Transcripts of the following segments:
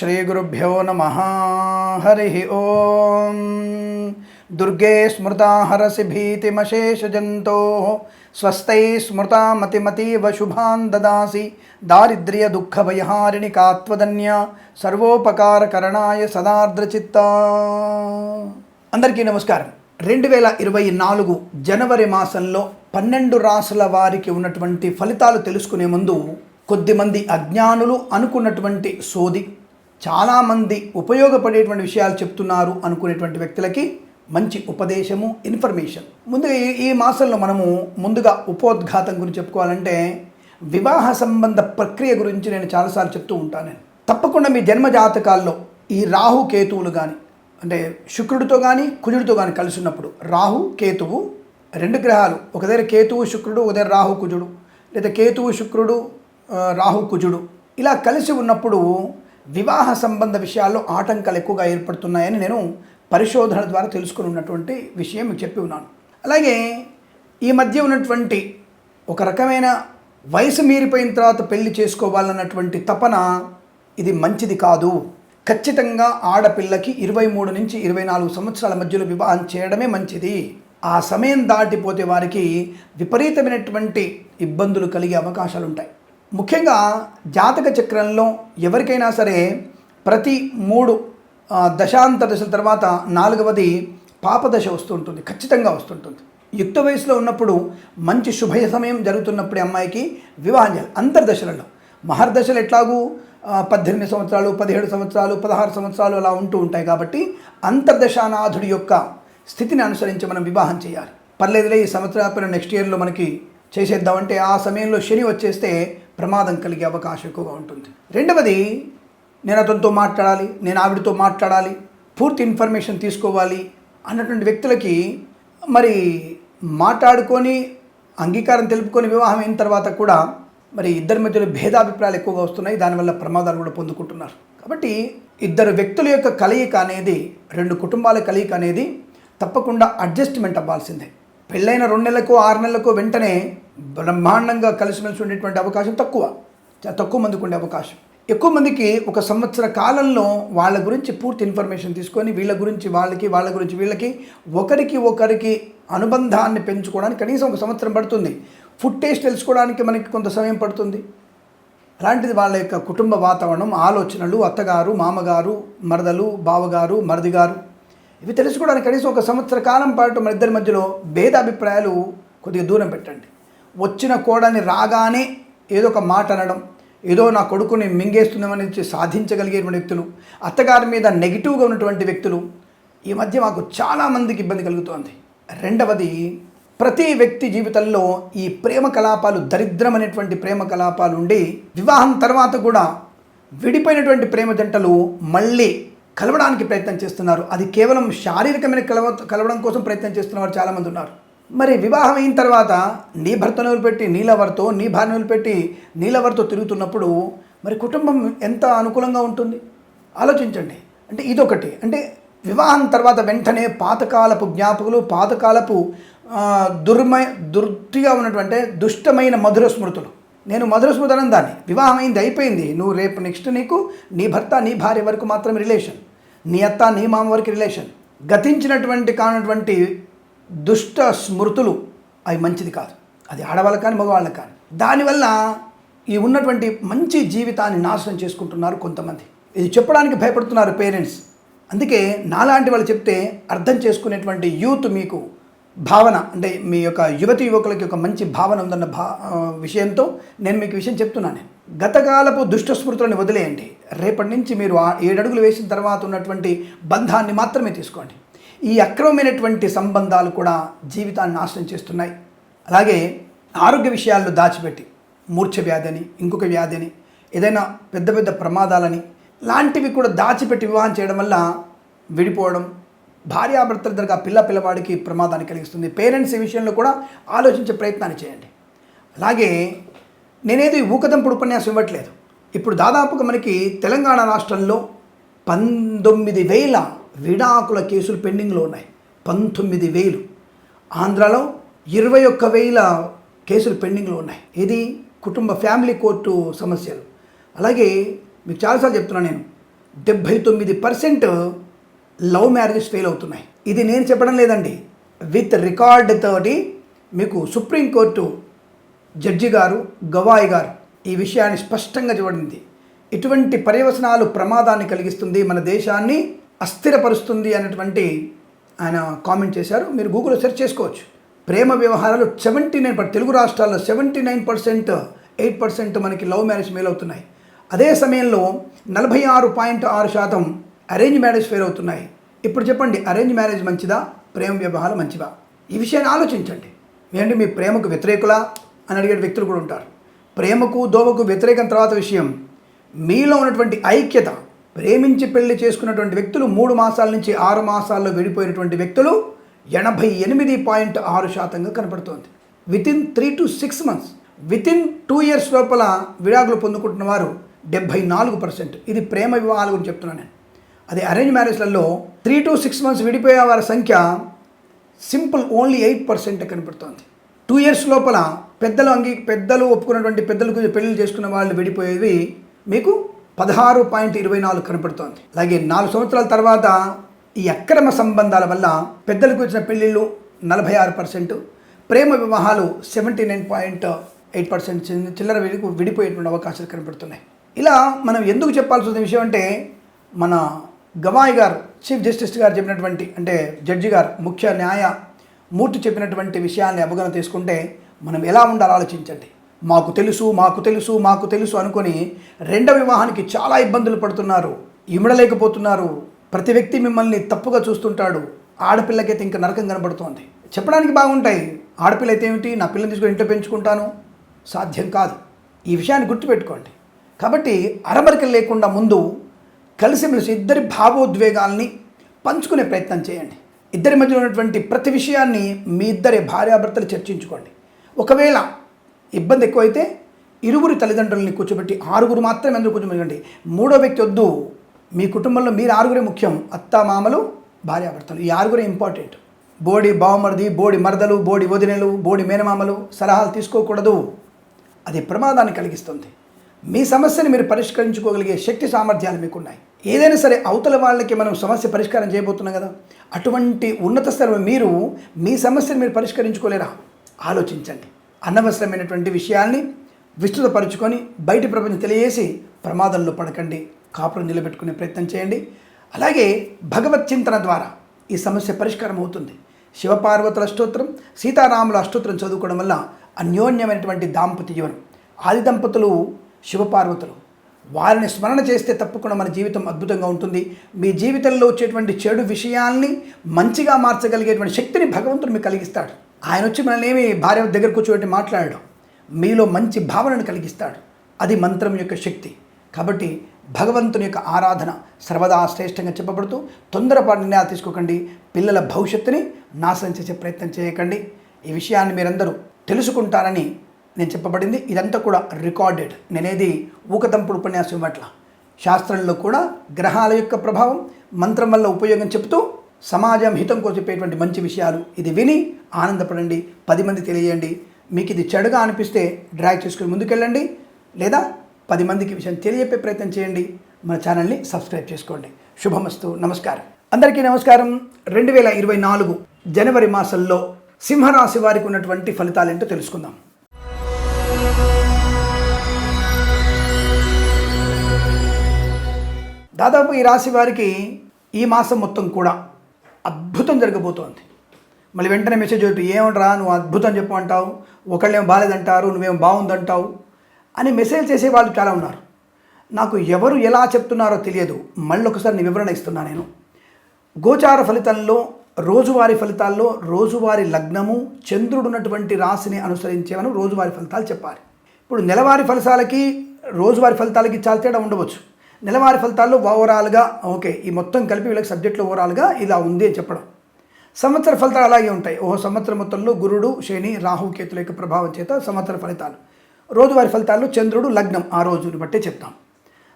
శ్రీగురుభ్యో నమ హరి ఓం దుర్గే స్మృతా హరసి భీతిమశేషజంతో స్వస్థై స్మృతా మతిమతీవ శుభాన్ దదాసి దారిద్ర్య దుఃఖభయహారిణి కాత్వదన్య సర్వోపకారకరణాయ సదార్ద్రచిత్త అందరికీ నమస్కారం. రెండు వేల ఇరవై నాలుగు జనవరి మాసంలో పన్నెండు రాసుల వారికి ఉన్నటువంటి ఫలితాలు తెలుసుకునే ముందు కొద్దిమంది అజ్ఞానులు అనుకున్నటువంటి సోది చాలామంది ఉపయోగపడేటువంటి విషయాలు చెప్తున్నారు అనుకునేటువంటి వ్యక్తులకి మంచి ఉపదేశము ఇన్ఫర్మేషన్. ముందుగా ఈ- మాసంలో మనము ముందుగా ఉపోద్ఘాతం గురించి చెప్పుకోవాలంటే వివాహ సంబంధ ప్రక్రియ గురించి నేను చాలాసార్లు చెప్తూ ఉంటాను. నేను తప్పకుండా మీ జన్మ జాతకాల్లో ఈ రాహు కేతువులు కానీ అంటే శుక్రుడితో కానీ కుజుడితో కానీ కలిసి ఉన్నప్పుడు రాహు కేతువు రెండు గ్రహాలు. ఒక దగ్గర కేతువు శుక్రుడు ఒక దగ్గర రాహు కుజుడు. లేదా కేతువు శుక్రుడు రాహు కుజుడు. ఇలా కలిసి ఉన్నప్పుడు వివాహ సంబంధ విషయాల్లో ఆటంకాలు ఎక్కువగా ఏర్పడుతున్నాయని నేను పరిశోధన ద్వారా తెలుసుకుని ఉన్నటువంటి విషయం మీకు చెప్పి ఉన్నాను. అలాగే ఈ మధ్య ఉన్నటువంటి ఒక రకమైన వయసు మీరిపోయిన తర్వాత పెళ్ళి చేసుకోవాలన్నటువంటి తపన ఇది మంచిది కాదు. ఖచ్చితంగా ఆడపిల్లకి ఇరవై మూడు నుంచి ఇరవై నాలుగు సంవత్సరాల మధ్యలో వివాహం చేయడమే మంచిది. ఆ సమయం దాటిపోతే వారికి విపరీతమైనటువంటి ఇబ్బందులు కలిగే అవకాశాలు ఉంటాయి ముఖ్యంగా జాతక చక్రంలో ఎవరికైనా సరే ప్రతి మూడు దశాంత దశల తర్వాత నాలుగవది పాపదశ వస్తుంటుంది ఖచ్చితంగా వస్తుంటుంది. యుక్త వయసులో ఉన్నప్పుడు మంచి శుభ సమయం జరుగుతున్నప్పుడు అమ్మాయికి వివాహం చేయాలి. అంతర్దశలలో మహర్దశలు ఎట్లాగూ పద్దెనిమిది సంవత్సరాలు పదిహేడు సంవత్సరాలు పదహారు సంవత్సరాలు అలా ఉంటూ ఉంటాయి కాబట్టి అంతర్దశానాథుడి యొక్క స్థితిని అనుసరించి మనం వివాహం చేయాలి. పర్లేదులే ఈ సంవత్సరం నెక్స్ట్ ఇయర్లో మనకి చేసేద్దామంటే ఆ సమయంలో శని వచ్చేస్తే ప్రమాదం కలిగే అవకాశం ఎక్కువగా ఉంటుంది. రెండవది నేను అతనితో మాట్లాడాలి నేను ఆవిడతో మాట్లాడాలి పూర్తి ఇన్ఫర్మేషన్ తీసుకోవాలి అన్నటువంటి వ్యక్తులకి మరి మాట్లాడుకొని అంగీకారం తెలుపుకొని వివాహం అయిన తర్వాత కూడా మరి ఇద్దరి మధ్యలో భేదాభిప్రాయాలు ఎక్కువగా వస్తున్నాయి. దానివల్ల ప్రమాదాలు కూడా పొందుకుంటున్నారు. కాబట్టి ఇద్దరు వ్యక్తుల యొక్క కలయిక అనేది రెండు కుటుంబాల కలయిక అనేది తప్పకుండా అడ్జస్ట్మెంట్ అవ్వాల్సిందే. పెళ్ళైన రెండు నెలలకు ఆరు నెలలకు వెంటనే బ్రహ్మాండంగా కలిసిమెలిసి ఉండేటువంటి అవకాశం తక్కువ. తక్కువ మందికి ఉండే అవకాశం. ఎక్కువ మందికి ఒక సంవత్సర కాలంలో వాళ్ళ గురించి పూర్తి ఇన్ఫర్మేషన్ తీసుకొని వీళ్ళ గురించి వాళ్ళకి వాళ్ళ గురించి వీళ్ళకి ఒకరికి ఒకరికి అనుబంధాన్ని పెంచుకోవడానికి కనీసం ఒక సంవత్సరం పడుతుంది. ఫుడ్ టేస్ట్ తెలుసుకోవడానికి మనకి కొంత సమయం పడుతుంది. అలాంటిది వాళ్ళ యొక్క కుటుంబ వాతావరణం ఆలోచనలు అత్తగారు మామగారు మరదలు బావగారు మరదిగారు ఇవి తెలుసుకోవడానికి కనీసం ఒక సంవత్సర కాలం పాటు మన ఇద్దరి మధ్యలో భేదాభిప్రాయాలు కొద్దిగా దూరం పెట్టండి. వచ్చిన కోడని రాగానే ఏదో ఒక మాట అనడం ఏదో నా కొడుకుని మింగేస్తున్నామని సాధించగలిగేటువంటి వ్యక్తులు అత్తగారి మీద నెగిటివ్గా ఉన్నటువంటి వ్యక్తులు ఈ మధ్య మాకు చాలామందికి ఇబ్బంది కలుగుతోంది. రెండవది ప్రతి వ్యక్తి జీవితంలో ఈ ప్రేమ కలాపాలు దరిద్రమైనటువంటి ప్రేమ కలాపాలు ఉండి వివాహం తర్వాత కూడా విడిపోయినటువంటి ప్రేమ జంటలు మళ్ళీ కలవడానికి ప్రయత్నం చేస్తున్నారు. అది కేవలం శారీరకమైన కలవ కలవడం కోసం ప్రయత్నం చేస్తున్నవారు చాలామంది ఉన్నారు. మరి వివాహం అయిన తర్వాత నీ భర్తను వదిలిపెట్టి నీలవర్తో నీ భార్యను వదిలిపెట్టి నీలవర్తో తిరుగుతున్నప్పుడు మరి కుటుంబం ఎంత అనుకూలంగా ఉంటుంది? ఆలోచించండి. అంటే ఇదొకటి. అంటే వివాహం తర్వాత వెంటనే పాతకాలపు జ్ఞాపకులు పాతకాలపు దుర్మయ దుర్తిగా ఉన్నటువంటి దుష్టమైన మధుర స్మృతులు. నేను మధుర స్మృతి అనం దాన్ని. వివాహం అయింది అయిపోయింది. నువ్వు రేపు నెక్స్ట్ నీకు నీ భర్త నీ భార్య వరకు మాత్రమే రిలేషన్ నీ అత్త నీ మామ వరకు రిలేషన్ గతించినటువంటి కానటువంటి దుష్ట స్మృతులు అవి మంచిది కాదు. అది ఆడవాళ్ళకి కానీ మగవాళ్ళకి కానీ. దానివల్ల ఈ ఉన్నటువంటి మంచి జీవితాన్ని నాశనం చేసుకుంటున్నారు కొంతమంది. ఇది చెప్పడానికి భయపడుతున్నారు పేరెంట్స్. అందుకే నాలాంటి వాళ్ళు చెప్తే అర్థం చేసుకునేటువంటి యూత్ మీకు భావన అంటే మీ యొక్క యువతి యువకులకి ఒక మంచి భావన ఉందన్న భా విషయంతో నేను మీకు విషయం చెప్తున్నాను నేను. గతకాలపు దుష్ట స్మృతులను వదిలేయండి. రేపటి నుంచి మీరు ఏడడుగులు ఏడు అడుగులు వేసిన తర్వాత ఉన్నటువంటి బంధాన్ని మాత్రమే తీసుకోండి. ఈ అక్రమమైనటువంటి సంబంధాలు కూడా జీవితాన్ని నాశనం చేస్తున్నాయి. అలాగే ఆరోగ్య విషయాల్లో దాచిపెట్టి మూర్ఛ వ్యాధి అని ఇంకొక వ్యాధి అని ఏదైనా పెద్ద పెద్ద ప్రమాదాలని లాంటివి కూడా దాచిపెట్టి వివాహం చేయడం వల్ల విడిపోవడం భార్యాభర్తల దగ్గర పిల్ల పిల్లవాడికి ప్రమాదాన్ని కలిగిస్తుంది. పేరెంట్స్ ఈ విషయంలో కూడా ఆలోచించే ప్రయత్నాన్ని చేయండి. అలాగే నేనేది ఊకదంపుడు ఉపన్యాసం ఇవ్వట్లేదు. ఇప్పుడు దాదాపుగా మనకి తెలంగాణ రాష్ట్రంలో పంతొమ్మిది వేల విడాకుల కేసులు పెండింగ్లో ఉన్నాయి. పంతొమ్మిది వేలు. ఆంధ్రాలో ఇరవై ఒక్క వేల కేసులు పెండింగ్లో ఉన్నాయి. ఇది కుటుంబ ఫ్యామిలీ కోర్టు సమస్యలు. అలాగే మీకు చాలాసార్లు చెప్తున్నాను నేను. డెబ్భై తొమ్మిది పర్సెంట్ లవ్ మ్యారేజెస్ ఫెయిల్ అవుతున్నాయి. ఇది నేను చెప్పడం లేదండి. విత్ రికార్డ్ తోటి మీకు సుప్రీంకోర్టు జడ్జి గారు గవాయి గారు ఈ విషయాన్ని స్పష్టంగా చూడింది ఇటువంటి పర్యవసనాలు ప్రమాదాన్ని కలిగిస్తుంది మన దేశాన్ని. అస్థిరపరుస్తుంది అనేటువంటి ఆయన కామెంట్ చేశారు. మీరు గూగుల్లో సెర్చ్ చేసుకోవచ్చు. ప్రేమ వ్యవహారాలు సెవెంటీ నైన్ తెలుగు రాష్ట్రాల్లో seventy nine percent eight percent మనకి లవ్ మ్యారేజ్ ఫెయిల్ అవుతున్నాయి అదే సమయంలో నలభై ఆరు పాయింట్ ఆరు శాతం అరేంజ్ మ్యారేజ్ ఫెయిల్ అవుతున్నాయి. ఇప్పుడు చెప్పండి అరేంజ్ మ్యారేజ్ మంచిదా? ప్రేమ వ్యవహారం మంచిదా? ఈ విషయాన్ని ఆలోచించండి. ఏంటి మీ ప్రేమకు వ్యతిరేకులా? అని అడిగే వ్యక్తులు కూడా ఉంటారు. ప్రేమకు దోవకు వ్యతిరేకం తర్వాత విషయం మీలో ఉన్నటువంటి ఐక్యత ప్రేమించి పెళ్ళి చేసుకున్నటువంటి వ్యక్తులు మూడు మాసాల నుంచి ఆరు మాసాల్లో విడిపోయినటువంటి వ్యక్తులు ఎనభై ఎనిమిది పాయింట్ ఆరు శాతంగా కనపడుతోంది. Within three to six months within two years లోపల విడాకులు పొందుకుంటున్న వారు డెబ్భై నాలుగు పర్సెంట్. ఇది ప్రేమ వివాహాల గురించి చెప్తున్నాను నేను. అదే అరేంజ్ మ్యారేజ్లలో త్రీ టు సిక్స్ మంత్స్ విడిపోయే వారి సంఖ్య సింపుల్ ఓన్లీ ఎయిట్ పర్సెంట్ కనపడుతోంది. టూ ఇయర్స్ లోపల పెద్దలు అంగీ పెద్దలు ఒప్పుకున్నటువంటి పెద్దలకు పెళ్ళిళ్ళు చేసుకున్న వాళ్ళు విడిపోయేవి మీకు పదహారు పాయింట్ ఇరవై నాలుగు కనపడుతోంది. అలాగే నాలుగు సంవత్సరాల తర్వాత ఈ అక్రమ సంబంధాల వల్ల పెద్దలకు వచ్చిన పెళ్ళిళ్ళు నలభై ఆరు పర్సెంట్ ప్రేమ వివాహాలు seventy nine point eight percent చిల్లర విడి విడిపోయేటువంటి అవకాశాలు కనపడుతున్నాయి. ఇలా మనం ఎందుకు చెప్పాల్సిన విషయం అంటే మన గవాయి గారు చీఫ్ జస్టిస్ గారు చెప్పినటువంటి అంటే జడ్జి గారు ముఖ్య న్యాయ మూర్తి చెప్పినటువంటి విషయాన్ని అవగాహన తీసుకుంటే మనం ఎలా ఉండాలో ఆలోచించండి. మాకు తెలుసు మాకు తెలుసు మాకు తెలుసు అనుకొని రెండవ వివాహానికి చాలా ఇబ్బందులు పడుతున్నారు. ఇమడలేకపోతున్నారు. ప్రతి వ్యక్తి మిమ్మల్ని తప్పుగా చూస్తుంటాడు. ఆడపిల్లకైతే ఇంకా నరకం కనబడుతోంది. చెప్పడానికి బాగుంటాయి. ఆడపిల్ల అయితే ఏమిటి? నా పిల్లని తీసుకొని ఇంట్లో పెంచుకుంటాను. సాధ్యం కాదు. ఈ విషయాన్ని గుర్తుపెట్టుకోండి. కాబట్టి అరమరికలు లేకుండా ముందు కలిసిమెలిసి ఇద్దరి భావోద్వేగాల్ని పంచుకునే ప్రయత్నం చేయండి. ఇద్దరి మధ్యలో ఉన్నటువంటి ప్రతి విషయాన్ని మీ ఇద్దరి భార్యాభర్తలు చర్చించుకోండి. ఒకవేళ ఇబ్బంది ఎక్కువైతే ఇరువురి తల్లిదండ్రులని కూర్చోబెట్టి ఆరుగురు మాత్రమే ఎందుకు కూర్చోబెట్టండి మూడో వ్యక్తి వద్దు. మీ కుటుంబంలో మీరు ఆరుగురే ముఖ్యం. అత్త మామలు భార్యాభర్తలు. ఈ ఆరుగురే ఇంపార్టెంట్. బోడి బావమరిది బోడి మరదలు బోడి వదినలు బోడి మేనమామలు సలహాలు తీసుకోకూడదు. అది ప్రమాదాన్ని కలిగిస్తుంది. మీ సమస్యని మీరు పరిష్కరించుకోగలిగే శక్తి సామర్థ్యాలు మీకున్నాయి. ఏదైనా సరే అవతల వాళ్ళకి మనం సమస్య పరిష్కారం చేయబోతున్నాం కదా. అటువంటి ఉన్నత స్థలం మీరు మీ సమస్యను మీరు పరిష్కరించుకోలేరా? ఆలోచించండి. అనవసరమైనటువంటి విషయాల్ని విస్తృతపరుచుకొని బయటి ప్రపంచం తెలియజేసి ప్రమాదంలో పడకండి కాపురం నిలబెట్టుకునే ప్రయత్నం చేయండి. అలాగే భగవత్ చింతన ద్వారా ఈ సమస్య పరిష్కారం అవుతుంది. శివపార్వతుల అష్టోత్తరం సీతారాముల అష్టోత్తరం చదువుకోవడం వల్ల అన్యోన్యమైనటువంటి దాంపత్య జీవనం. ఆది దంపతులు శివపార్వతులు. వారిని స్మరణ చేస్తే తప్పకుండా మన జీవితం అద్భుతంగా ఉంటుంది. మీ జీవితంలో వచ్చేటువంటి చెడు విషయాల్ని మంచిగా మార్చగలిగేటువంటి శక్తిని భగవంతుడు మీకు కలిగిస్తాడు. ఆయన వచ్చి మనల్ని ఏమి భార్య దగ్గర కూర్చోబెట్టి మాట్లాడడం. మీలో మంచి భావనను కలిగిస్తాడు. అది మంత్రం యొక్క శక్తి. కాబట్టి భగవంతుని యొక్క ఆరాధన సర్వదా శ్రేష్టంగా చెప్పబడుతూ తొందరపాటు నిర్ణయాలు తీసుకోకండి. పిల్లల భవిష్యత్తుని నాశనం చేసే ప్రయత్నం చేయకండి. ఈ విషయాన్ని మీరందరూ తెలుసుకుంటారని నేను చెప్పబడింది. ఇదంతా కూడా రికార్డెడ్. నేనేది ఊకతంపుడు ఉపన్యాసం ఇవ్వట్ల శాస్త్రంలో కూడా గ్రహాల యొక్క ప్రభావం మంత్రం వల్ల ఉపయోగం చెబుతూ సమాజం హితం కోసం మంచి విషయాలు ఇది విని ఆనందపడండి పది మంది తెలియజేయండి మీకు ఇది చెడుగా అనిపిస్తే డ్రాగ్ చేసుకుని ముందుకెళ్ళండి. లేదా పది మందికి విషయం తెలియజెప్పే ప్రయత్నం చేయండి. మన ఛానల్ని సబ్స్క్రైబ్ చేసుకోండి. శుభమస్తు. నమస్కారం. అందరికీ నమస్కారం. రెండు వేల ఇరవై నాలుగు జనవరి మాసంలో సింహరాశి వారికి ఉన్నటువంటి ఫలితాలు ఏంటో తెలుసుకుందాం. దాదాపు ఈ రాశి వారికి ఈ మాసం మొత్తం కూడా అద్భుతం జరగబోతోంది. మళ్ళీ వెంటనే మెసేజ్ వచ్చి ఏమంటరా నువ్వు అద్భుతం చెప్పు అంటావు ఒకళ్ళేమో బాగాలేదంటారు నువ్వేం బాగుందంటావు అని మెసేజ్ చేసే వాళ్ళు చాలా ఉన్నారు. నాకు ఎవరు ఎలా చెప్తున్నారో తెలియదు. మళ్ళీ ఒకసారి నీ వివరణ ఇస్తున్నా నేను. గోచార ఫలితంలో రోజువారీ ఫలితాల్లో రోజువారీ లగ్నము చంద్రుడు ఉన్నటువంటి రాశిని అనుసరించేవని రోజువారీ ఫలితాలు చెప్పాలి. ఇప్పుడు నెలవారీ ఫలితాలకి రోజువారీ ఫలితాలకి చాలా తేడా ఉండవచ్చు. నెలవారి ఫలితాల్లో ఓవరాల్గా ఓకే ఈ మొత్తం కలిపి వీళ్ళకి సబ్జెక్టులో ఓవరాల్గా ఇలా ఉంది అని చెప్పడం. సంవత్సర ఫలితాలు అలాగే ఉంటాయి. ఓ సంవత్సరం మొత్తంలో గురుడు శని రాహు కేతుల యొక్క ప్రభావం చేత సంవత్సర ఫలితాలు. రోజువారి ఫలితాల్లో చంద్రుడు లగ్నం ఆ రోజుని బట్టే చెప్తాం.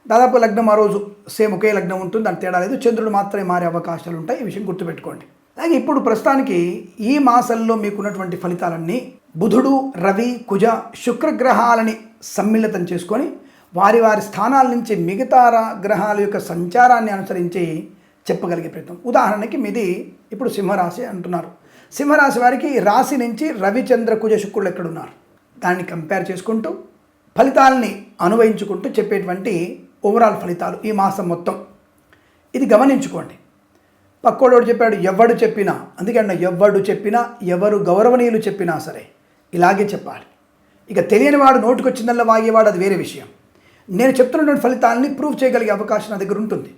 దాదాపు లగ్నం ఆ రోజు సేమ్ ఒకే లగ్నం ఉంటుంది దాని తేడా లేదు. చంద్రుడు మాత్రమే మారే అవకాశాలు ఉంటాయి ఈ విషయం గుర్తుపెట్టుకోండి. అలాగే ఇప్పుడు ప్రస్తుతానికి ఈ మాసంలో మీకున్నటువంటి ఫలితాలన్నీ బుధుడు రవి కుజ శుక్రగ్రహాలని సమ్మిళితం చేసుకొని వారి వారి స్థానాల నుంచి మిగతా గ్రహాల యొక్క సంచారాన్ని అనుసరించి చెప్పగలిగే ప్రయత్నం. ఉదాహరణకి మీది ఇప్పుడు సింహరాశి అంటున్నారు. సింహరాశి వారికి రాశి నుంచి రవిచంద్ర కుజ శుక్రులు ఎక్కడున్నారు? దాన్ని కంపేర్ చేసుకుంటూ ఫలితాలని అనువయించుకుంటూ చెప్పేటువంటి ఓవరాల్ ఫలితాలు ఈ మాసం మొత్తం. ఇది గమనించుకోండి. పక్కోడోడు చెప్పాడు ఎవడు చెప్పినా అందుకన్నా ఎవ్వడు ఎవడు చెప్పినా ఎవరు గౌరవనీయులు చెప్పినా సరే ఇలాగే చెప్పాలి. ఇక తెలియని వాడు నోటికొచ్చిందల్లా వాగేవాడు అది వేరే విషయం. నేను చెప్తున్నటువంటి ఫలితాలని ప్రూవ్ చేయగలిగే అవకాశం నా దగ్గర ఉంటుంది.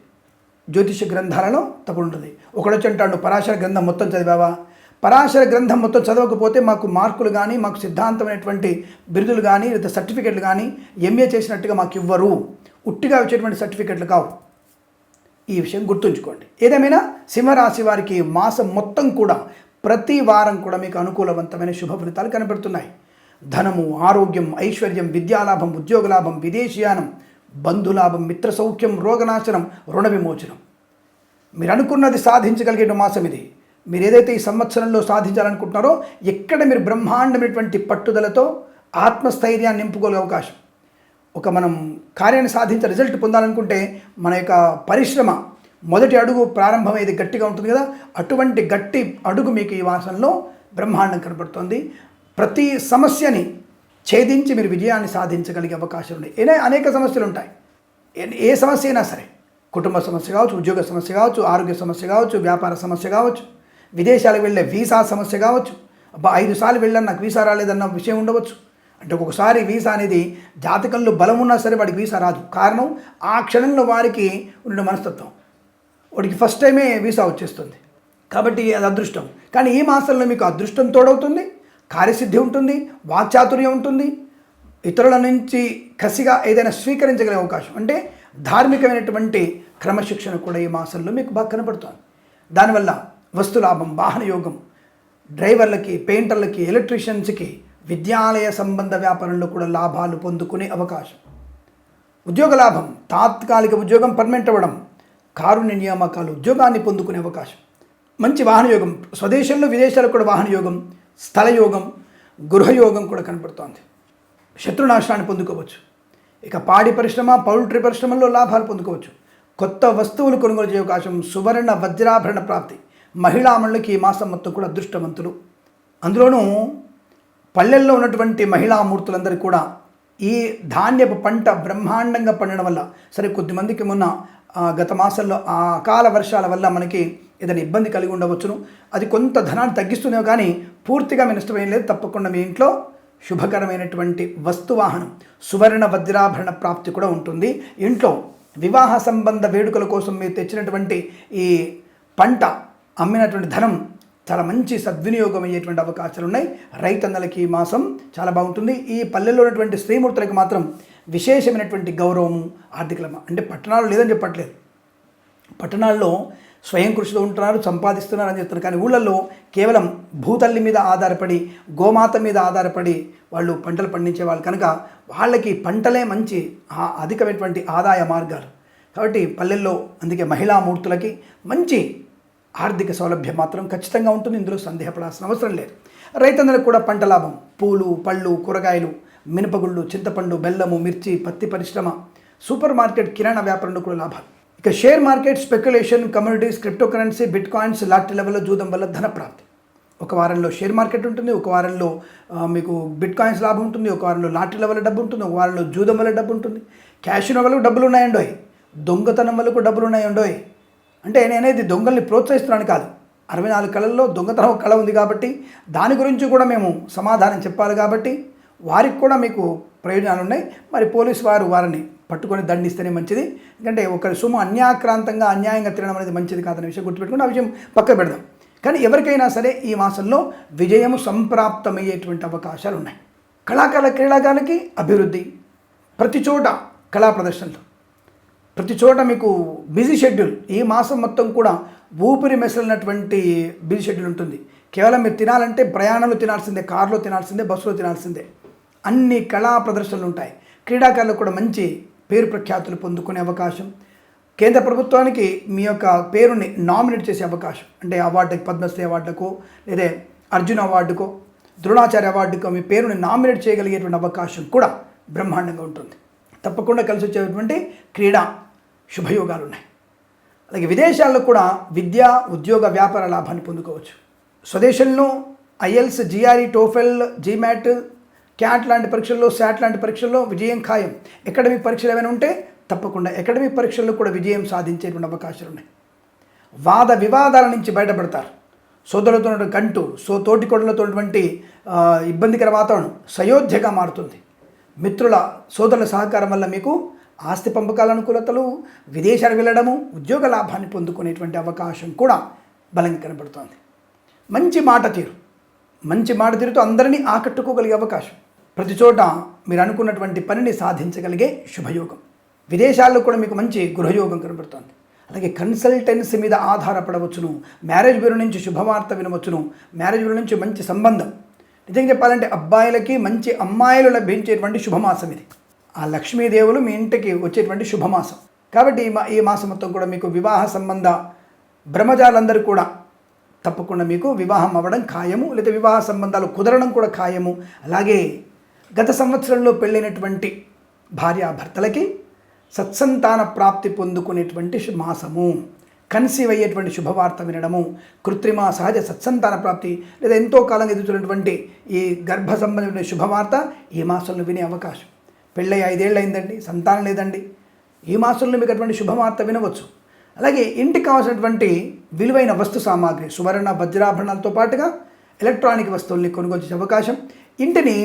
జ్యోతిష గ్రంథాలలో తప్పుడు ఉంటుంది. ఒకడొచ్చి అంటాడు పరాశర గ్రంథం మొత్తం చదివావా? పరాశర గ్రంథం మొత్తం చదవకపోతే మాకు మార్కులు కానీ మాకు సిద్ధాంతమైనటువంటి బిరుదులు కానీ లేదా సర్టిఫికెట్లు కానీ ఎంఏ చేసినట్టుగా మాకు ఇవ్వరు. ఉట్టిగా వచ్చేటువంటి సర్టిఫికెట్లు కావు. ఈ విషయం గుర్తుంచుకోండి. ఏదేమైనా సింహరాశి వారికి మాసం మొత్తం కూడా ప్రతి వారం కూడా మీకు అనుకూలవంతమైన శుభ ఫలితాలు కనబడుతున్నాయి. ధనము ఆరోగ్యం ఐశ్వర్యం విద్యాలాభం ఉద్యోగలాభం విదేశీయానం బంధులాభం మిత్ర సౌఖ్యం రోగనాశనం రుణ విమోచనం మీరు అనుకున్నది సాధించగలిగే మాసం ఇది. మీరు ఏదైతే ఈ సంవత్సరంలో సాధించాలనుకుంటున్నారో ఎక్కడ మీరు బ్రహ్మాండమైనటువంటి పట్టుదలతో ఆత్మస్థైర్యాన్ని నింపుకోగల అవకాశం. ఒక మనం కార్యాన్ని సాధించే రిజల్ట్ పొందాలనుకుంటే మన యొక్క పరిశ్రమ మొదటి అడుగు ప్రారంభమయ్యేది గట్టిగా ఉంటుంది కదా. అటువంటి గట్టి అడుగు మీకు ఈ వాసనలో బ్రహ్మాండం కనబడుతుంది ప్రతి సమస్యని ఛేదించి మీరు విజయాన్ని సాధించగలిగే అవకాశాలు ఉన్నాయి. అనేక సమస్యలు ఉంటాయి ఏ- ఏ సమస్య అయినా సరే కుటుంబ సమస్య కావచ్చు ఉద్యోగ సమస్య కావచ్చు ఆరోగ్య సమస్య కావచ్చు వ్యాపార సమస్య కావచ్చు విదేశాలకు వెళ్ళే వీసా సమస్య కావచ్చు అబ్బా ఐదు సార్లు వెళ్ళాను నాకు వీసా రాలేదన్న విషయం ఉండవచ్చు. అంటే ఒక్కొక్కసారి వీసా అనేది జాతకంలో బలం ఉన్నా సరే వాడికి వీసా రాదు. కారణం ఆ క్షణంలో వారికి ఉన్న మనస్తత్వం. వాడికి ఫస్ట్ టైమే వీసా వచ్చేస్తుంది. కాబట్టి అది అదృష్టం. కానీ ఈ మాసంలో మీకు అదృష్టం తోడవుతుంది. కార్యసిద్ధి ఉంటుంది వాక్చాతుర్యం ఉంటుంది. ఇతరుల నుంచి కసిగా ఏదైనా స్వీకరించగలిగే అవకాశం అంటే ధార్మికమైనటువంటి క్రమశిక్షణ కూడా ఈ మాసంలో మీకు బాగా కనపడుతుంది. దానివల్ల వస్తులాభం వాహన యోగం డ్రైవర్లకి పెయింటర్లకి ఎలక్ట్రీషియన్స్కి విద్యాలయ సంబంధ వ్యాపారంలో కూడా లాభాలు పొందుకునే అవకాశం. ఉద్యోగ లాభం తాత్కాలిక ఉద్యోగం పర్మనెంట్ అవ్వడం కారుణ్య నియామకాలు ఉద్యోగాన్ని పొందుకునే అవకాశం. మంచి వాహన యోగం స్వదేశంలో విదేశాలకు కూడా వాహన యోగం స్థలయోగం గృహయోగం కూడా కనపడుతోంది. శత్రునాశనాన్ని పొందుకోవచ్చు. ఇక పాడి పరిశ్రమ పౌల్ట్రీ పరిశ్రమల్లో లాభాలు పొందుకోవచ్చు. కొత్త వస్తువులు కొనుగోలు చేయే అవకాశం సువర్ణ వజ్రాభరణ ప్రాప్తి. మహిళామణులకి ఈ మాసం మొత్తం కూడా అదృష్టవంతులు. అందులోనూ పల్లెల్లో ఉన్నటువంటి మహిళామూర్తులందరికీ కూడా ఈ ధాన్యపు పంట బ్రహ్మాండంగా పండడం వల్ల సరే కొద్దిమందికి మొన్న గత మాసంలో ఆ అకాల వర్షాల వల్ల మనకి ఏదైనా ఇబ్బంది కలిగి ఉండవచ్చును. అది కొంత ధనాన్ని తగ్గిస్తూనే కానీ పూర్తిగా మీ నష్టమేం లేదు తప్పకుండా మీ ఇంట్లో శుభకరమైనటువంటి వస్తువాహనం సువర్ణ వజ్రాభరణ ప్రాప్తి కూడా ఉంటుంది. ఇంట్లో వివాహ సంబంధ వేడుకల కోసం మీరు తెచ్చినటువంటి ఈ పంట అమ్మినటువంటి ధనం చాలా మంచి సద్వినియోగం అయ్యేటువంటి అవకాశాలు ఉన్నాయి. రైతన్నలకి ఈ మాసం చాలా బాగుంటుంది. ఈ పల్లెల్లో ఉన్నటువంటి స్త్రీమూర్తులకు మాత్రం విశేషమైనటువంటి గౌరవము ఆర్థిక అంటే పట్టణాలు లేదని చెప్పట్లేదు. పట్టణాల్లో స్వయం కృషితో ఉంటున్నారు సంపాదిస్తున్నారు అని చెప్తున్నారు. కానీ ఊళ్ళల్లో కేవలం భూతల్లి మీద ఆధారపడి గోమాత మీద ఆధారపడి వాళ్ళు పంటలు పండించే వాళ్ళు కనుక వాళ్ళకి పంటలే మంచి అధికమైనటువంటి ఆదాయ మార్గాలు. కాబట్టి పల్లెల్లో అందుకే మహిళా మూర్తులకి మంచి ఆర్థిక సౌలభ్యం మాత్రం ఖచ్చితంగా ఉంటుంది. ఇందులో సందేహపడాల్సిన అవసరం లేదు. రైతన్నలకు కూడా పంట లాభం. పూలు పళ్ళు కూరగాయలు మినపగుళ్ళు చింతపండు బెల్లము మిర్చి పత్తి పరిశ్రమ సూపర్ మార్కెట్ కిరాణా వ్యాపారంలో కూడా లాభాలు. ఇక share market speculation communities crypto currency bit coins lottery లెవెల్లో జూదం వల్ల ధన ప్రాప్తి ఒక వారంలో షేర్ మార్కెట్ ఉంటుంది ఒక వారంలో మీకు బిట్ కాయిన్స్ లాభం ఉంటుంది ఒక వారంలో లాటరీల వల్ల డబ్బు ఉంటుంది ఒక వారంలో జూదం వల్ల డబ్బు ఉంటుంది. క్యాషినో వల్ల డబ్బులు ఉన్నాయండోయ్ దొంగతనం వల్ల డబ్బులు ఉన్నాయండోయ్ అంటే నేనేది దొంగల్ని ప్రోత్సహిస్తున్నాను కాదు. అరవై నాలుగు కళల్లో దొంగతనం కళ ఉంది కాబట్టి దాని గురించి కూడా మేము సమాధానం చెప్పాలి కాబట్టి వారికి కూడా మీకు ప్రయోజనాలు ఉన్నాయి. మరి పోలీసు వారు వారిని పట్టుకొని దండిస్తేనే మంచిది. ఎందుకంటే ఒకరి సొమ్ము అన్యాక్రాంతంగా అన్యాయంగా తినడం అనేది మంచిది కాదనే విషయం గుర్తుపెట్టుకుని ఆ విషయం పక్కన పెడదాం. కానీ ఎవరికైనా సరే ఈ మాసంలో విజయము సంప్రాప్తమయ్యేటువంటి అవకాశాలు ఉన్నాయి కళాకారుల క్రీడాకారులకి అభివృద్ధి ప్రతి చోట కళా ప్రదర్శనలు. ప్రతి చోట మీకు బిజీ షెడ్యూల్. ఈ మాసం మొత్తం కూడా ఊపిరి మెసలినటువంటి బిజీ షెడ్యూల్ ఉంటుంది. కేవలం మీరు తినాలంటే ప్రయాణంలో తినాల్సిందే కారులో తినాల్సిందే బస్సులో తినాల్సిందే. అన్ని కళా ప్రదర్శనలు ఉంటాయి. క్రీడాకారులకు కూడా మంచి పేరు ప్రఖ్యాతులు పొందుకునే అవకాశం. కేంద్ర ప్రభుత్వానికి మీ యొక్క పేరుని నామినేట్ చేసే అవకాశం అంటే అవార్డుకి పద్మశ్రీ అవార్డుకు లేదా అర్జున్ అవార్డుకు ద్రోణాచార్య అవార్డుకు మీ పేరుని నామినేట్ చేయగలిగేటువంటి అవకాశం కూడా బ్రహ్మాండంగా ఉంటుంది. తప్పకుండా కలిసి వచ్చేటువంటి క్రీడా శుభయోగాలు ఉన్నాయి అలాగే విదేశాల్లో కూడా విద్య ఉద్యోగ వ్యాపార లాభాన్ని పొందుకోవచ్చు. స్వదేశంలో IELTS GRE TOEFL GMAT CAT లాంటి పరీక్షల్లో శాట్ లాంటి పరీక్షల్లో విజయం ఖాయం. అకాడమిక్ పరీక్షలు ఏమైనా ఉంటే తప్పకుండా అకాడమిక్ పరీక్షల్లో కూడా విజయం సాధించేటువంటి అవకాశాలు ఉన్నాయి. వాద వివాదాల నుంచి బయటపడతారు. సోదరులతో కంటూ సో తోటికొడలతోటువంటి ఇబ్బందికర వాతావరణం సయోధ్యగా మారుతుంది. మిత్రుల సోదరుల సహకారం వల్ల మీకు ఆస్తి పంపకాల అనుకూలతలు విదేశాలకు వెళ్ళడము ఉద్యోగ లాభాన్ని పొందుకునేటువంటి అవకాశం కూడా బలంగా కనబడుతోంది. మంచి మాట తీరు. మంచి మాట తీరుతో అందరినీ ఆకట్టుకోగలిగే అవకాశం. ప్రతి చోట మీరు అనుకున్నటువంటి పనిని సాధించగలిగే శుభయోగం. విదేశాల్లో కూడా మీకు మంచి గృహయోగం కనబడుతోంది. అలాగే కన్సల్టెన్సీ మీద ఆధారపడవచ్చును మ్యారేజ్ బ్యూరో నుంచి శుభవార్త వినవచ్చును మ్యారేజ్ బ్యూరో నుంచి మంచి సంబంధం. నిజంగా చెప్పాలంటే అబ్బాయిలకి మంచి అమ్మాయిలు లభించేటువంటి శుభమాసం ఇది. ఆ లక్ష్మీదేవులు మీ ఇంటికి వచ్చేటువంటి శుభమాసం. కాబట్టి ఈ మా ఈ మాసం మొత్తం కూడా మీకు వివాహ సంబంధ బ్రహ్మజాలందరూ కూడా తప్పకుండా మీకు వివాహం అవ్వడం ఖాయము లేదా వివాహ సంబంధాలు కుదరడం కూడా ఖాయము. అలాగే గత సంవత్సరంలో పెళ్ళైనటువంటి భార్యాభర్తలకి సత్సంతాన ప్రాప్తి పొందుకునేటువంటి మాసము. కన్సీవ్ అయ్యేటువంటి శుభవార్త వినడము కృత్రిమ సహజ సత్సంతాన ప్రాప్తి లేదా ఎంతో కాలంగా ఎదుగుతున్నటువంటి ఈ గర్భ సంబంధమైన శుభవార్త ఈ మాసంలో వినే అవకాశం. పెళ్ళై ఐదేళ్ళు అయిందండి సంతానం లేదండి. ఈ మాసంలో మీకు అటువంటి శుభవార్త వినవచ్చు. అలాగే ఇంటికి కావాల్సినటువంటి విలువైన వస్తు సామాగ్రి సువర్ణ వజ్రాభరణాలతో పాటుగా ఎలక్ట్రానిక్ వస్తువుల్ని కొనుగోలు చేసే అవకాశం. ఇంటిని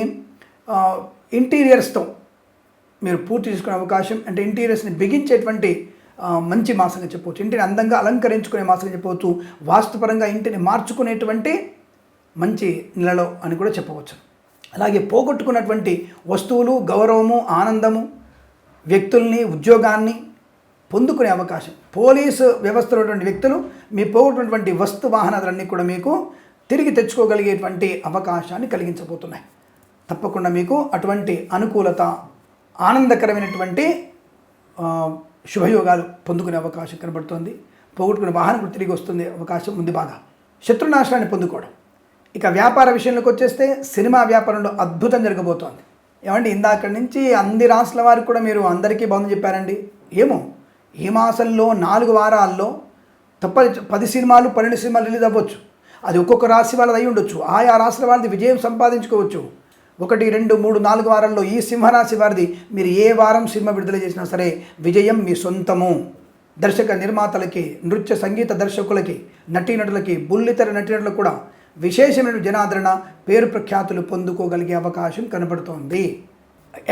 ఇంటీరియర్స్తో మీరు పూర్తి చేసుకునే అవకాశం అంటే ఇంటీరియర్స్ని బిగించేటువంటి మంచి మాసంగా చెప్పవచ్చు. ఇంటిని అందంగా అలంకరించుకునే మాసంగా చెప్పవచ్చు. వాస్తుపరంగా ఇంటిని మార్చుకునేటువంటి మంచి నెలలో అని కూడా చెప్పవచ్చు. అలాగే పోగొట్టుకున్నటువంటి వస్తువులు గౌరవము ఆనందము వ్యక్తుల్ని ఉద్యోగాన్ని పొందుకునే అవకాశం. పోలీసు వ్యవస్థలో వ్యక్తులు మీ పోగొట్టుకున్నటువంటి వస్తు వాహనాలన్నీ కూడా మీకు తిరిగి తెచ్చుకోగలిగేటువంటి అవకాశాన్ని కలిగించబోతున్నాయి. తప్పకుండా మీకు అటువంటి అనుకూలత ఆనందకరమైనటువంటి శుభయోగాలు పొందుకునే అవకాశం కనబడుతుంది. పోగొట్టుకునే వాహనం తిరిగి వస్తుంది అవకాశం ఉంది బాగా. శత్రునాశనాన్ని పొందుకోవడం. ఇక వ్యాపార విషయంలోకి వచ్చేస్తే సినిమా వ్యాపారంలో అద్భుతం జరగబోతోంది. ఏమంటే ఇందాక నుంచి అన్ని రాష్ట్రాల వారికి కూడా మీరు అందరికీ బాగుంది చెప్పారండి. ఏమో ఈ మాసంలో నాలుగు వారాల్లో తప్ప పది సినిమాలు పన్నెండు సినిమాలు రిలీజ్ అవ్వచ్చు. అది ఒక్కొక్క రాశి వాళ్ళది అయి ఉండొచ్చు. ఆయా రాశుల వాళ్ళది విజయం సంపాదించుకోవచ్చు. ఒకటి రెండు మూడు నాలుగు వారాల్లో ఈ సింహరాశి వారిది మీరు ఏ వారం సినిమా విడుదల చేసినా సరే విజయం మీ సొంతము. దర్శక నిర్మాతలకి నృత్య సంగీత దర్శకులకి నటీనటులకి బుల్లితెర నటీనటులకు కూడా విశేషమైన జనాదరణ పేరు ప్రఖ్యాతులు పొందుకోగలిగే అవకాశం కనబడుతోంది.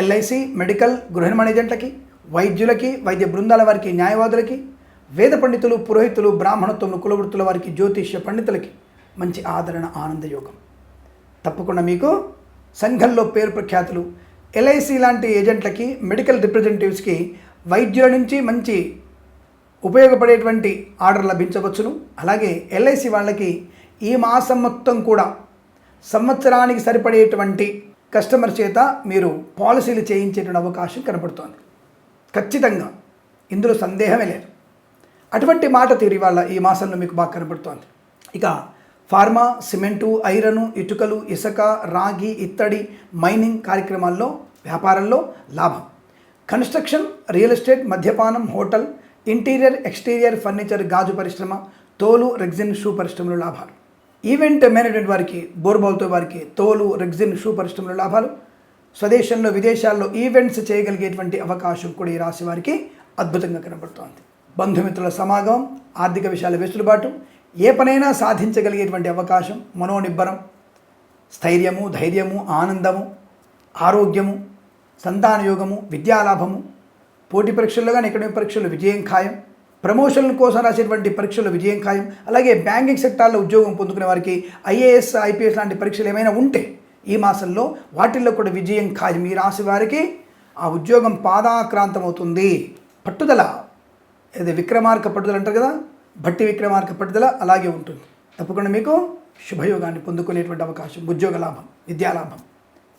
ఎల్ఐసి మెడికల్ గృహ నిర్మాణ ఏజెంట్లకి వైద్యులకి వైద్య బృందాల వారికి న్యాయవాదులకి వేద పండితులు పురోహితులు బ్రాహ్మణత్వములు కులవృత్తుల వారికి జ్యోతిష్య పండితులకి మంచి ఆదరణ ఆనంద యోగం. తప్పకుండా మీకు సంఘంలో పేరు ప్రఖ్యాతులు ఎల్ఐసి లాంటి ఏజెంట్లకి మెడికల్ రిప్రజెంటేటివ్స్కి వైద్యుల నుంచి మంచి ఉపయోగపడేటువంటి ఆర్డర్ లభించవచ్చును. అలాగే ఎల్ఐసి వాళ్ళకి ఈ మాసం మొత్తం కూడా సంవత్సరానికి సరిపడేటువంటి కస్టమర్ చేత మీరు పాలసీలు చేయించేటువంటి అవకాశం కనబడుతోంది ఖచ్చితంగా ఇందులో సందేహమే లేదు. అటువంటి మాట తీరి వాళ్ళ ఈ మాసంలో మీకు బాగా కనబడుతోంది ఇక ఫార్మా సిమెంటు ఐరను ఇటుకలు ఇసుక రాగి ఇత్తడి మైనింగ్ కార్యక్రమాల్లో వ్యాపారంలో లాభం. కన్స్ట్రక్షన్ రియల్ ఎస్టేట్ మద్యపానం హోటల్ ఇంటీరియర్ ఎక్స్టీరియర్ ఫర్నిచర్ గాజు పరిశ్రమ తోలు రెగ్జిన్ షూ పరిశ్రమలు లాభాలు. ఈవెంట్ మేనేజ్మెంట్ వారికి బోర్బాల్తో వారికి తోలు రెగ్జిన్ షూ పరిశ్రమలు లాభాలు. స్వదేశంలో విదేశాల్లో ఈవెంట్స్ చేయగలిగేటువంటి అవకాశం కూడా ఈ రాశి వారికి అద్భుతంగా కనబడుతోంది. బంధుమిత్రుల సమాగమం ఆర్థిక విషయాల వెసులుబాటు ఏ పనైనా సాధించగలిగేటువంటి అవకాశం మనోనిబ్బరం స్థైర్యము ధైర్యము ఆనందము ఆరోగ్యము సంతానయోగము విద్యాలాభము పోటీ పరీక్షల్లో కానీ ఎకడమిక్ పరీక్షలు విజయం ఖాయం ప్రమోషన్ల కోసం రాసేటువంటి పరీక్షలు విజయం ఖాయం అలాగే బ్యాంకింగ్ సెక్టార్లో ఉద్యోగం పొందుకునే వారికి ఐఏఎస్ ఐపీఎస్ లాంటి పరీక్షలు ఏమైనా ఉంటే ఈ మాసంలో వాటిల్లో కూడా విజయం ఖాయం. ఈ రాశి వారికి ఆ ఉద్యోగం పాదాక్రాంతమవుతుంది. పట్టుదల ఇది విక్రమార్క పట్టుదల అంటారు కదా భట్టి విక్రమార్క పట్టుదల అలాగే ఉంటుంది. తప్పకుండా మీకు శుభయోగాన్ని పొందుకునేటువంటి అవకాశం ఉద్యోగ లాభం విద్యాలాభం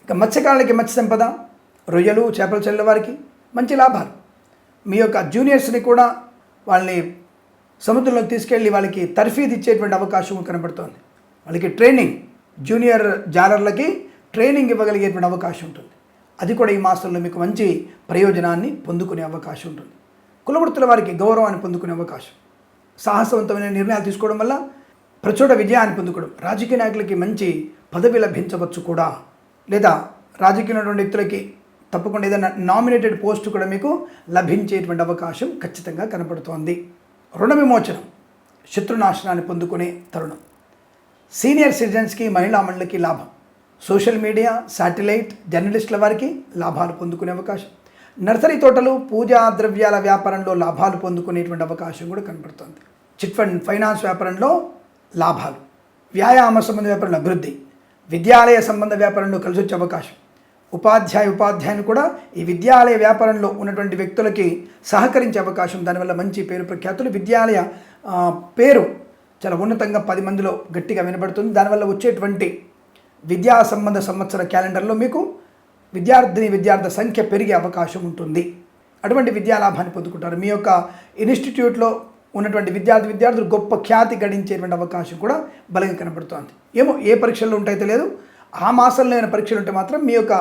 ఇక మత్స్యకారులకి మత్స్య సంపద రొయ్యలు చేపల చెల్లెల వారికి మంచి లాభాలు. మీ యొక్క జూనియర్స్ని కూడా వాళ్ళని సముద్రంలోకి తీసుకెళ్ళి వాళ్ళకి తర్ఫీదు ఇచ్చేటువంటి అవకాశం కనబడుతోంది. వాళ్ళకి ట్రైనింగ్ జూనియర్ జాలర్లకి ట్రైనింగ్ ఇవ్వగలిగేటువంటి అవకాశం ఉంటుంది. అది కూడా ఈ మాసంలో మీకు మంచి ప్రయోజనాన్ని పొందుకునే అవకాశం ఉంటుంది. కులవృత్తుల వారికి గౌరవాన్ని పొందుకునే అవకాశం. సాహసవంతమైన నిర్ణయాలు తీసుకోవడం వల్ల ప్రచోట విజయాన్ని పొందుకోవడం రాజకీయ నాయకులకి మంచి పదవి లభించవచ్చు కూడా. లేదా రాజకీయ వ్యక్తులకి తప్పకుండా ఏదైనా నామినేటెడ్ పోస్ట్ కూడా మీకు లభించేటువంటి అవకాశం ఖచ్చితంగా కనపడుతోంది రుణ విమోచనం శత్రునాశనాన్ని పొందుకునే తరుణం. సీనియర్ సిటిజన్స్కి మహిళా మండలికి లాభం. సోషల్ మీడియా శాటిలైట్ జర్నలిస్టుల వారికి లాభాలు పొందుకునే అవకాశం. నర్సరీ తోటలు పూజా ద్రవ్యాల వ్యాపారంలో లాభాలు పొందుకునేటువంటి అవకాశం కూడా కనబడుతుంది చిట్ ఫండ్ ఫైనాన్స్ వ్యాపారంలో లాభాలు వ్యాయామ సంబంధ వ్యాపారంలో అభివృద్ధి విద్యాలయ సంబంధ వ్యాపారంలో కలిసి వచ్చే అవకాశం. ఉపాధ్యాయ ఉపాధ్యాయులు కూడా ఈ విద్యాలయ వ్యాపారంలో ఉన్నటువంటి వ్యక్తులకి సహకరించే అవకాశం. దానివల్ల మంచి పేరు ప్రఖ్యాతులు విద్యాలయ పేరు చాలా ఉన్నతంగా పది మందిలో గట్టిగా వినబడుతుంది. దానివల్ల వచ్చేటువంటి విద్యా సంబంధ సంవత్సర క్యాలెండర్లో మీకు విద్యార్థిని విద్యార్థి సంఖ్య పెరిగే అవకాశం ఉంటుంది. అటువంటి విద్యా లాభాన్ని పొందుకుంటారు. మీ యొక్క ఇన్స్టిట్యూట్లో ఉన్నటువంటి విద్యార్థి విద్యార్థులు గొప్ప ఖ్యాతి గడించేటువంటి అవకాశం కూడా బలంగా కనబడుతోంది. ఏమో ఏ పరీక్షల్లో ఉంటాయో తెలియదు ఆ మాసంలో అయిన పరీక్షలు ఉంటే మాత్రం మీ యొక్క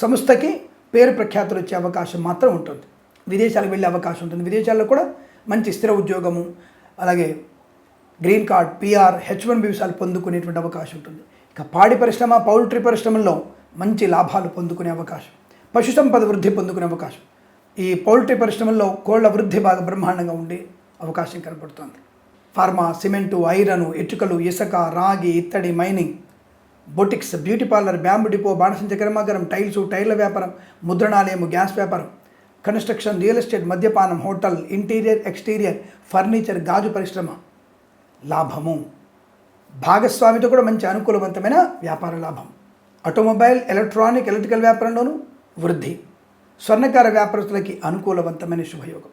సంస్థకి పేరు ప్రఖ్యాతులు వచ్చే అవకాశం మాత్రం ఉంటుంది. విదేశాలకు వెళ్ళే అవకాశం ఉంటుంది. విదేశాల్లో కూడా మంచి స్థిర ఉద్యోగము అలాగే green card PR H one వీసాలు పొందుకునేటువంటి అవకాశం ఉంటుంది. ఇక పాడి పరిశ్రమ పౌల్ట్రీ పరిశ్రమల్లో మంచి లాభాలు పొందుకునే అవకాశం పశు సంపద వృద్ధి పొందుకునే అవకాశం. ఈ పౌల్ట్రీ పరిశ్రమల్లో కోళ్ళ వృద్ధి బాగా బ్రహ్మాండంగా ఉండే అవకాశం కనబడుతుంది. ఫార్మా సిమెంటు ఐరను ఇటుకలు ఇసుక రాగి ఇత్తడి mining boutiques beauty parlour bamboo depot బాణసంచ కర్మాగారం టైల్స్ టైర్ల వ్యాపారం ముద్రణాలయం గ్యాస్ వ్యాపారం కన్స్ట్రక్షన్ రియల్ ఎస్టేట్ మద్యపానం హోటల్ ఇంటీరియర్ ఎక్స్టీరియర్ ఫర్నిచర్ గాజు పరిశ్రమ. లాభము. భాగస్వామితో కూడా మంచి అనుకూలవంతమైన వ్యాపార లాభం. ఆటోమొబైల్ ఎలక్ట్రానిక్ ఎలక్ట్రికల్ వ్యాపారంలోనూ వృద్ధి. స్వర్ణకార వ్యాపారస్తులకి అనుకూలవంతమైన శుభయోగం.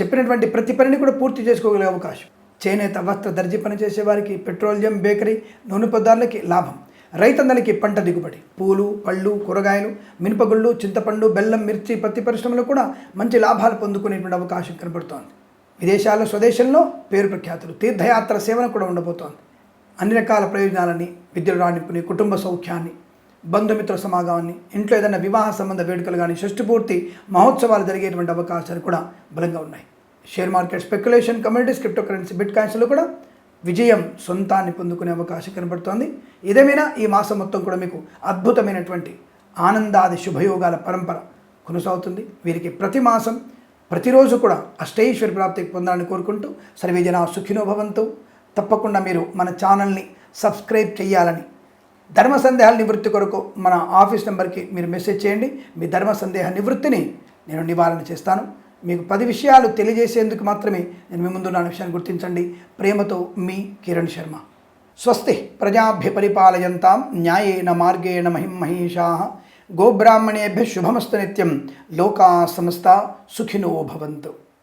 చెప్పినటువంటి ప్రతి పనిని కూడా పూర్తి చేసుకోగలిగే అవకాశం. చేనేత వస్త్ర దర్జీ పనిచేసే వారికి పెట్రోలియం బేకరీ నూనె పదార్థాలకి లాభం. రైతన్నలకి పంట దిగుబడి. పూలు పళ్ళు కూరగాయలు మినపగుళ్ళు చింతపండు బెల్లం మిర్చి పత్తి పరిశ్రమలో కూడా మంచి లాభాలు పొందుకునేటువంటి అవకాశం కనబడుతోంది. విదేశాల్లో స్వదేశంలో పేరు ప్రఖ్యాతులు తీర్థయాత్ర సేవన కూడా ఉండబోతోంది. అన్ని రకాల ప్రయోజనాలని విద్యుత్ రాణింపుని కుటుంబ సౌఖ్యాన్ని బంధుమిత్ర సమాగమాన్ని ఇంట్లో ఏదైనా వివాహ సంబంధ వేడుకలు కానీ షష్టిపూర్తి మహోత్సవాలు జరిగేటువంటి అవకాశాలు కూడా బలంగా ఉన్నాయి. Share market speculation communities crypto currency bit కాయిన్స్లో కూడా విజయం సొంతాన్ని పొందుకునే అవకాశం కనబడుతోంది. ఏదేమైనా ఈ మాసం మొత్తం కూడా మీకు అద్భుతమైనటువంటి ఆనందాది శుభయోగాల పరంపర కొనసాగుతుంది. వీరికి ప్రతి మాసం ప్రతిరోజు కూడా అష్టైశ్వర ప్రాప్తి పొందాలని కోరుకుంటూ సర్వే జన సుఖినో భవంతు. తప్పకుండా మీరు మన ఛానల్ని సబ్స్క్రైబ్ చేయాలని ధర్మ సందేహాల నివృత్తి కొరకు మన ఆఫీస్ నెంబర్కి మీరు మెసేజ్ చేయండి. మీ ధర్మ సందేహ నివృత్తిని నేను నివారణ చేస్తాను. మీకు పది విషయాలు తెలియజేసేందుకు మాత్రమే నేను మీ ముందు నా విషయాన్ని గుర్తించండి. ప్రేమతో మీ కిరణ్ శర్మ. స్వస్తి ప్రజాభ్య పరిపాలయంతాం న్యాయేన మార్గేణ మహిం మహిషా. గోబ్రాహ్మణేభ్య శుభమస్తు నిత్యం. లోకా సమస్త సుఖినో భవంతు.